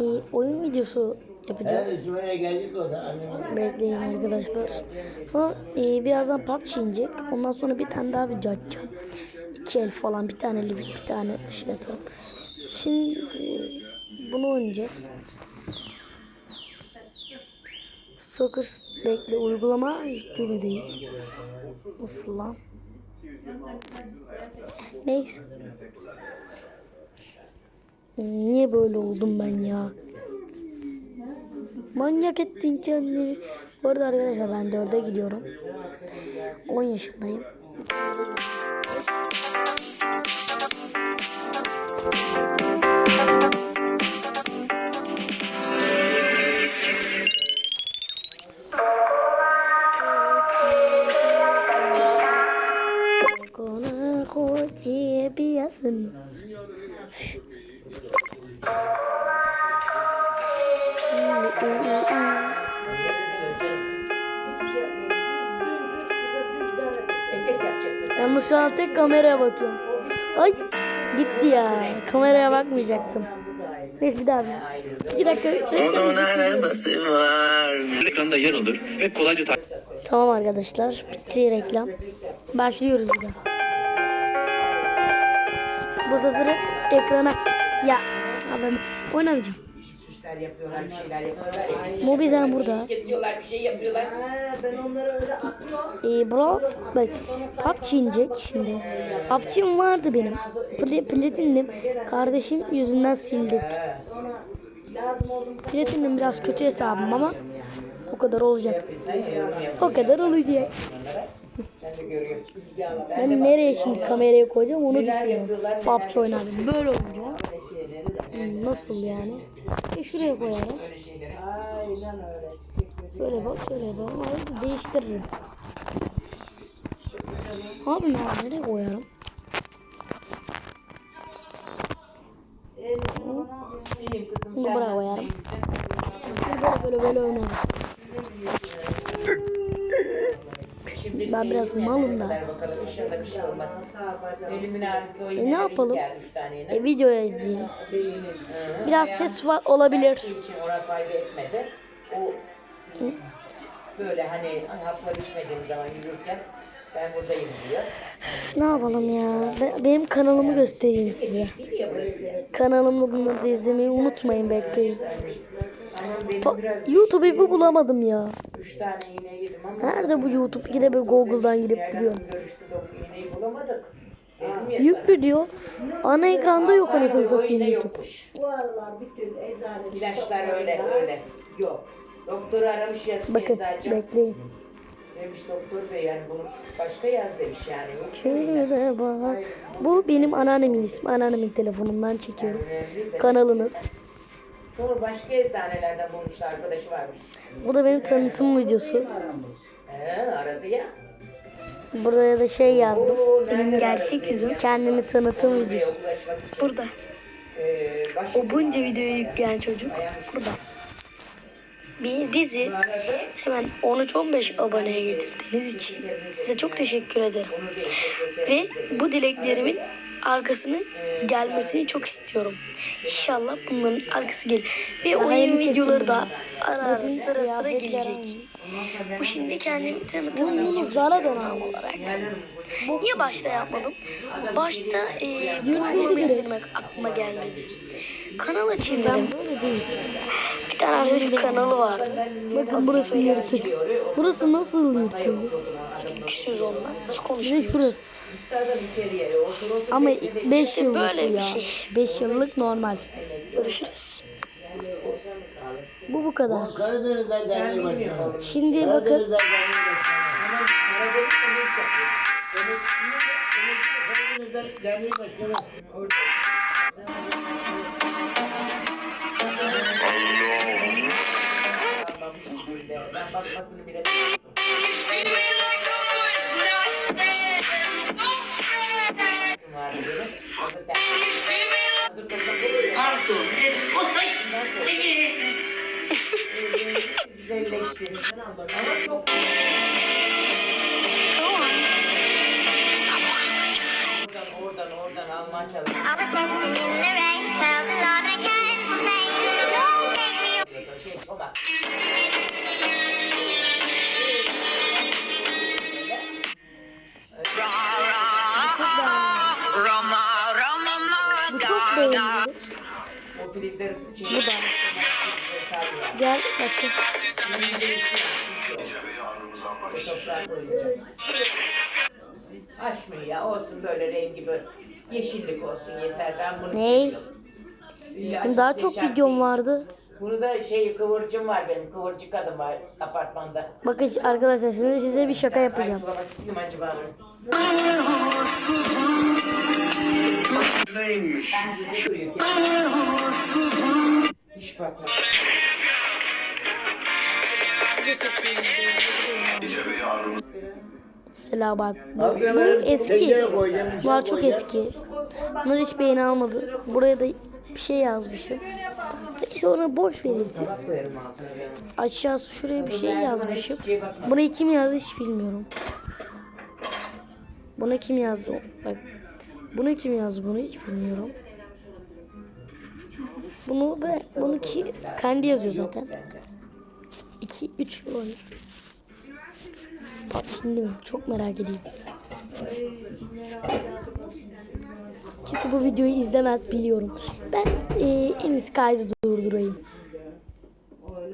e, oyun videosu yapacağız. Evet, Sümeyye geldik o zaman. Annem Bekleyin arkadaşlar. Sonra e, birazdan PUBG inecek. Ondan sonra bir tane daha video açacağım. İki el falan bir tane lig bir tane şey atarım. Şimdi e, bunu oynayacağız. Soccer bekle uygulama yüklü değil. Nasıl lan? Neyse. Niye böyle oldum ben ya? Manyak ettin kendini. Bu arada arkadaşlar ben 4'e gidiyorum. 10 yaşındayım. Yalnız şu an tek kameraya bakıyorum. Ay gitti ya. Kameraya bakmayacaktım. Neyse bir daha bir. Bir dakika. Onun arabası var. Ekranda yer alır ve kolayca takip Tamam arkadaşlar. Bitti reklam. Başlıyoruz bir daha. Bu sefer ekrana ya ben oynamayacağım. İşler yapıyorlar, bir şeyler yapıyorlar. Mobizen burada. Kesiyorlar, bir şey yapıyorlar. Ben onları öyle atıyorum. Ee, Brawl bak PUBG inecek şimdi. PUBG'm vardı benim. Pl Platinum kardeşim yüzünden sildik. Platinum biraz kötü hesabım ama o kadar olacak. O kadar olacak. Ben nereye şimdi kamerayı koyacağım onu düşünüyorum. PUBG oynardım. Böyle olunca. Nasıl yani? E şuraya koyarım. Aynen öyle. Şöyle bak şöyle bak. Ama değiştiririz. Abi ne var? Nereye koyarım? Bunu buraya koyarım. Böyle böyle böyle oynarım. Ben biraz malım da. Şey E ne yapalım? E videoya izleyelim. Biraz ses var olabilir. Böyle hani haplar içmediğim zaman yürürken ben buradayım diyor. Ne yapalım ya? Be- benim kanalımı göstereyim size. Kanalımı bunları da izlemeyi unutmayın bekleyin. YouTube'u bulamadım ya. Üç tane iğne yedim ama Nerede bu YouTube? Yine bir Google'dan girip doktor iğneyi bulamadık. Yüklü diyor. Ana ekranda yok anasını satayım YouTube. yokmuş. Bu aralar bütün eczanesi. İlaçlar öyle öyle. Yok. Doktoru aramış yaz Bakın eczacı. bekleyin. Demiş doktor bey yani bunu başka yaz demiş yani. Yok. Şöyle bak. Bu benim anneannemin ismi. Anneannemin telefonundan çekiyorum. Kanalınız. Sonra başka eczanelerden bulmuşlar arkadaşı varmış. Bu da benim tanıtım videosu. He aradı ya. Buraya da şey yazdım. Oo, Benim gerçek aradı yüzüm. Kendimi tanıtım Buraya videosu. ulaşmak için. Burada. Ee, başka O bunca videoyu yükleyen çocuk burada. Bi- Bizi hemen 13-15 aboneye getirdiğiniz için size çok teşekkür ederim. Ve bu dileklerimin arkasını gelmesini çok istiyorum. İnşallah bunların arkası gelir. Ve oyun videoları da ara ara sıra sıra gelecek. Bu şimdi kendimi tanıtım videosu tam olarak. Niye başta yapmadım? Başta e, bunu indirmek aklıma gelmedi. Kanal açayım dedim. Bir tane arkadaşın kanalı var. Bakın burası yırtık. Burası nasıl yırtık? Küsüz onunla. Nasıl konuşuyoruz? şurası. Ama bekle de 5 yıllık böyle bir ya. şey. 5 yıllık normal. Görüşürüz. Bu bu kadar. Karadeniz'den derneği başkanı. Şimdi bakın Karadeniz'den derneği başkanı. Benim. Hazır der- Hazır toplam- Güzelleşti. Ama çok oradan oradan oradan Alman çalışıyor. Filizleri Bu da. Gel bakın. Açmıyor ya olsun böyle rengi böyle yeşillik olsun yeter ben bunu. İlla Benim daha çok videom vardı. Bunu da şey kıvırcım var benim kıvırcık kadın var apartmanda. Bakın arkadaşlar şimdi size bir şaka yapacağım. Ay acaba. Neymiş? Duruyor ki. Hiç bakma. Mesela bak. Bu, bu eski. Bunlar çok eski. Bunlar hiç beğeni almadı. Buraya da bir şey yazmışım. Neyse onu boş verin siz. Aşağısı şuraya bir şey yazmışım. Bunu kim yazdı hiç bilmiyorum. Bunu kim yazdı? Bak. Bunu kim yazdı bunu hiç bilmiyorum. Bunu be, bunu ki kendi yazıyor zaten. 2 3 yıl. Bak şimdi? Çok merak ediyorum. Kimse bu videoyu izlemez biliyorum. Ben e, en iyisi kaydı